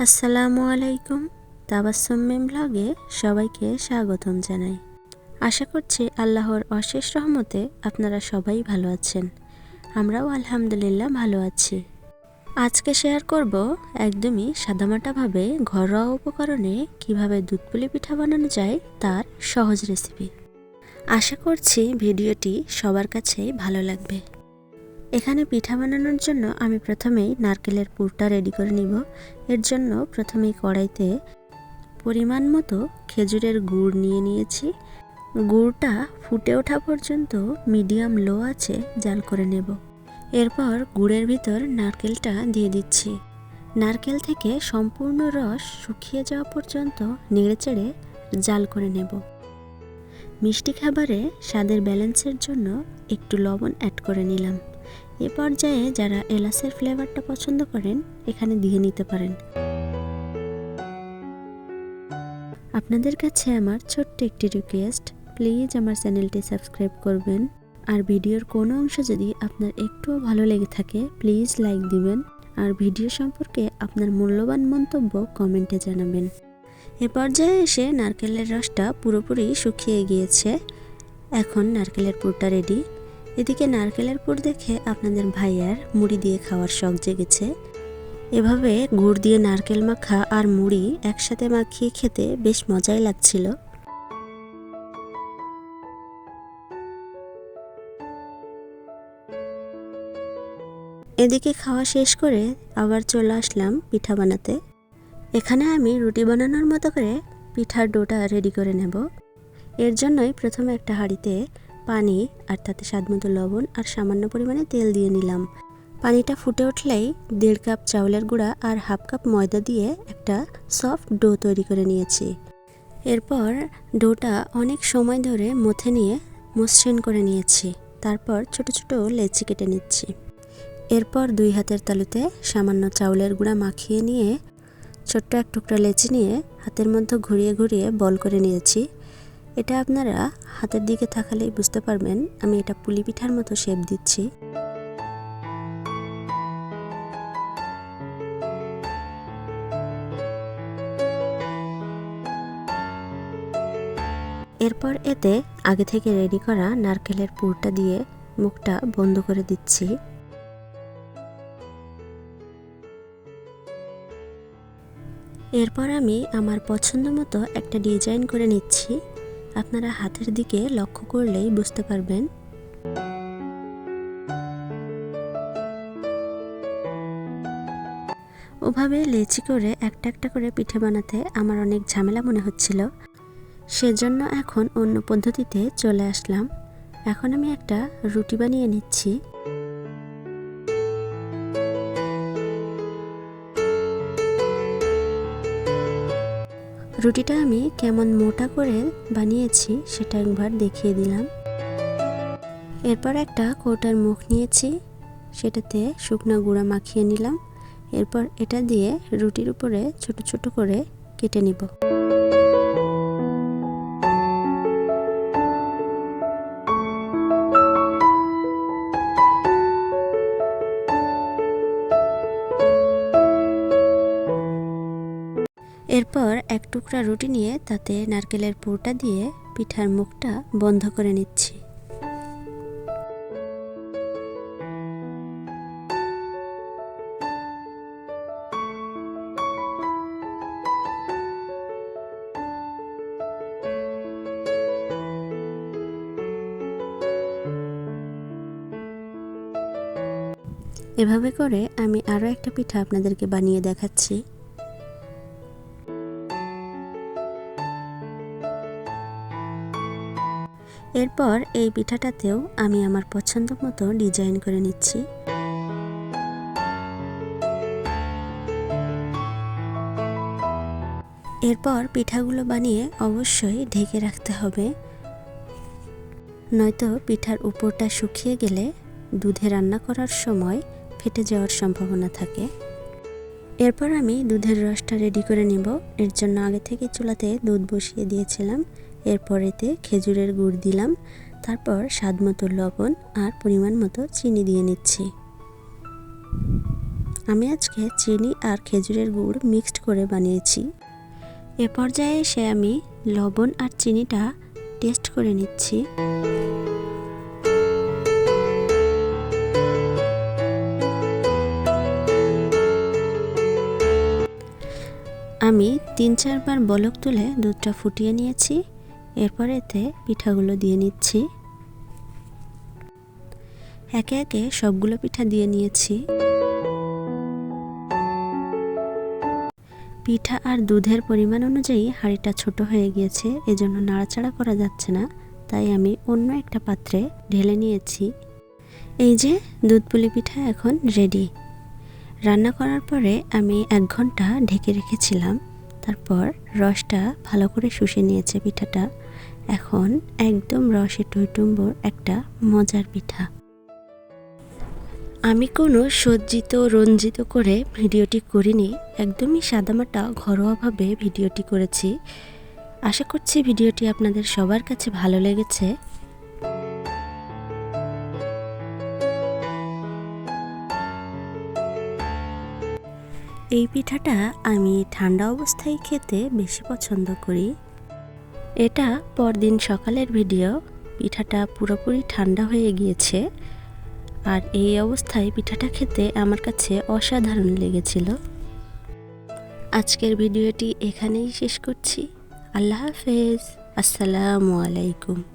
আসসালামু আলাইকুম তাবাসম্মেম ব্লগে সবাইকে স্বাগতম জানাই। আশা করছি আল্লাহর অশেষ রহমতে আপনারা সবাই ভালো আছেন। আমরাও আলহামদুলিল্লাহ ভালো আছি। আজকে শেয়ার করব একদমই সাদামাটাভাবে ঘরোয়া উপকরণে কীভাবে দুধ পুলি পিঠা বানানো যায় তার সহজ রেসিপি আশা করছি ভিডিওটি সবার কাছেই ভালো লাগবে। এখানে পিঠা বানানোর জন্য আমি প্রথমেই নারকেলের পুরটা রেডি করে নিব। এর জন্য প্রথমেই কড়াইতে পরিমাণ মতো খেজুরের গুড় নিয়ে নিয়েছি। গুড়টা ফুটে ওঠা পর্যন্ত মিডিয়াম লো আছে, জাল করে নেব। এরপর গুড়ের ভিতর নারকেলটা দিয়ে দিচ্ছি। নারকেল থেকে সম্পূর্ণ রস শুকিয়ে যাওয়া পর্যন্ত নেড়েচেড়ে জাল করে নেব। মিষ্টি খাবারে স্বাদের ব্যালেন্সের জন্য একটু লবণ অ্যাড করে নিলাম। এ পর্যায়ে যারা এলাচের ফ্লেভারটা পছন্দ করেন, এখানে দিয়ে নিতে পারেন। আপনাদের কাছে আমার ছোট্ট একটি রিকোয়েস্ট প্লিজ আমার চ্যানেলটি সাবস্ক্রাইব করবেন। আর ভিডিওর কোনো অংশ যদি আপনার একটুও ভালো লেগে থাকে প্লিজ লাইক দিবেন। আর ভিডিও সম্পর্কে আপনার মূল্যবান মন্তব্য কমেন্টে জানাবেন। এ পর্যায়ে এসে নারকেলের রসটা পুরোপুরি শুকিয়ে গিয়েছে। এখন নারকেলের পুরটা রেডি এদিকে নারকেলের পুর দেখে আপনাদের ভাইয়ার মুড়ি দিয়ে খাওয়ার শখ জেগেছে। এভাবে গুড় দিয়ে নারকেল মাখা আর মুড়ি একসাথে মাখিয়ে খেতে বেশ মজাই লাগছিল। এদিকে খাওয়া শেষ করে আবার চলে আসলাম পিঠা বানাতে। এখানে আমি রুটি বানানোর মতো করে পিঠার ডোটা রেডি করে নেব। এর জন্যই প্রথমে একটা হাঁড়িতে পানি আর তাতে স্বাদমতো লবণ আর সামান্য পরিমাণে তেল দিয়ে নিলাম। পানিটা ফুটে উঠলেই দেড় কাপ চাউলের গুঁড়া আর হাফ কাপ ময়দা দিয়ে একটা সফট ডো তৈরি করে নিয়েছি। এরপর ডোটা অনেক সময় ধরে মথে নিয়ে মসৃণ করে নিয়েছি। তারপর ছোট ছোট লেচি কেটে নিচ্ছি। এরপর দুই হাতের তালুতে সামান্য চাউলের গুঁড়া মাখিয়ে নিয়ে ছোট্ট এক টুকরা লেচি নিয়ে হাতের মধ্যে ঘুরিয়ে ঘুরিয়ে বল করে নিয়েছি। এটা আপনারা হাতের দিকে থাকালেই বুঝতে পারবেন, আমি এটা পুলি পিঠার মতো শেপ দিচ্ছি। এরপর এতে আগে থেকে রেডি করা নারকেলের পুরটা দিয়ে মুখটা বন্ধ করে দিচ্ছি। এরপর আমি আমার পছন্দ মতো একটা ডিজাইন করে নিচ্ছি। আপনারা হাতের দিকে লক্ষ্য করলেই বুঝতে পারবেন। ওভাবে লেচি করে একটা একটা করে পিঠে বানাতে আমার অনেক ঝামেলা মনে হচ্ছিল। সেজন্য এখন অন্য পদ্ধতিতে চলে আসলাম। এখন আমি একটা রুটি বানিয়ে নিচ্ছি। রুটিটা আমি কেমন মোটা করে বানিয়েছি সেটা একবার দেখিয়ে দিলাম। এরপর একটা কৌটার মুখ নিয়েছি, সেটাতে শুকনো গুঁড়া মাখিয়ে নিলাম। এরপর এটা দিয়ে রুটির উপরে ছোট ছোট করে কেটে নিব। এরপর এক টুকরা রুটি নিয়ে তাতে নারকেলের পুরটা দিয়ে পিঠার মুখটা বন্ধ করে নিচ্ছি। এভাবে করে আমি আরও একটা পিঠা আপনাদেরকে বানিয়ে দেখাচ্ছি। এরপর এই পিঠাটাতেও আমি আমার পছন্দ মতো ডিজাইন করে নিচ্ছি। এরপর পিঠাগুলো বানিয়ে অবশ্যই ঢেকে রাখতে হবে। নয়তো পিঠার উপরটা শুকিয়ে গেলে দুধে রান্না করার সময় ফেটে যাওয়ার সম্ভাবনা থাকে। এরপর আমি দুধের রসটা রেডি করে নেব। এর জন্য আগে থেকে চুলাতে দুধ বসিয়ে দিয়েছিলাম। এরপর এতে খেজুরের গুড় দিলাম, তারপর স্বাদ মতো লবণ আর পরিমাণ মতো চিনি দিয়ে নিচ্ছি। আমি আজকে চিনি আর খেজুরের গুড় মিক্সড করে বানিয়েছি। এ পর্যায়ে এসে আমি লবণ আর চিনিটা টেস্ট করে নিচ্ছি। আমি তিন চারবার বলক তুলে দুধটা ফুটিয়ে নিয়েছি। এরপর এতে পিঠাগুলো দিয়ে নিচ্ছি। একে একে সবগুলো পিঠা দিয়ে নিয়েছি। পিঠা আর দুধের পরিমাণ অনুযায়ী হাঁড়িটা ছোট হয়ে গিয়েছে, এজন্য নাড়াচাড়া করা যাচ্ছে না, তাই আমি অন্য একটা পাত্রে ঢেলে নিয়েছি। এই যে দুধ পুলি পিঠা এখন রেডি রান্না করার পরে আমি এক ঘণ্টা ঢেকে রেখেছিলাম, তারপর রসটা ভালো করে শুষে নিয়েছে পিঠাটা। এখন একদম রসে টইটুম্বর একটা মজার পিঠা। আমি কোনো সজ্জিত, রঞ্জিত করে ভিডিওটি করিনি, একদমই সাদামাটা ঘরোয়াভাবে ভিডিওটি করেছি। আশা করছি ভিডিওটি আপনাদের সবার কাছে ভালো লেগেছে। এই পিঠাটা আমি ঠান্ডা অবস্থায় খেতে বেশি পছন্দ করি। এটা পরদিন সকালের ভিডিও। পিঠাটা পুরোপুরি ঠান্ডা হয়ে গিয়েছে। আর এই অবস্থায় পিঠাটা খেতে আমার কাছে অসাধারণ লেগেছিল। আজকের ভিডিওটি এখানেই শেষ করছি। আল্লাহ হাফেজ। আসসালামু আলাইকুম।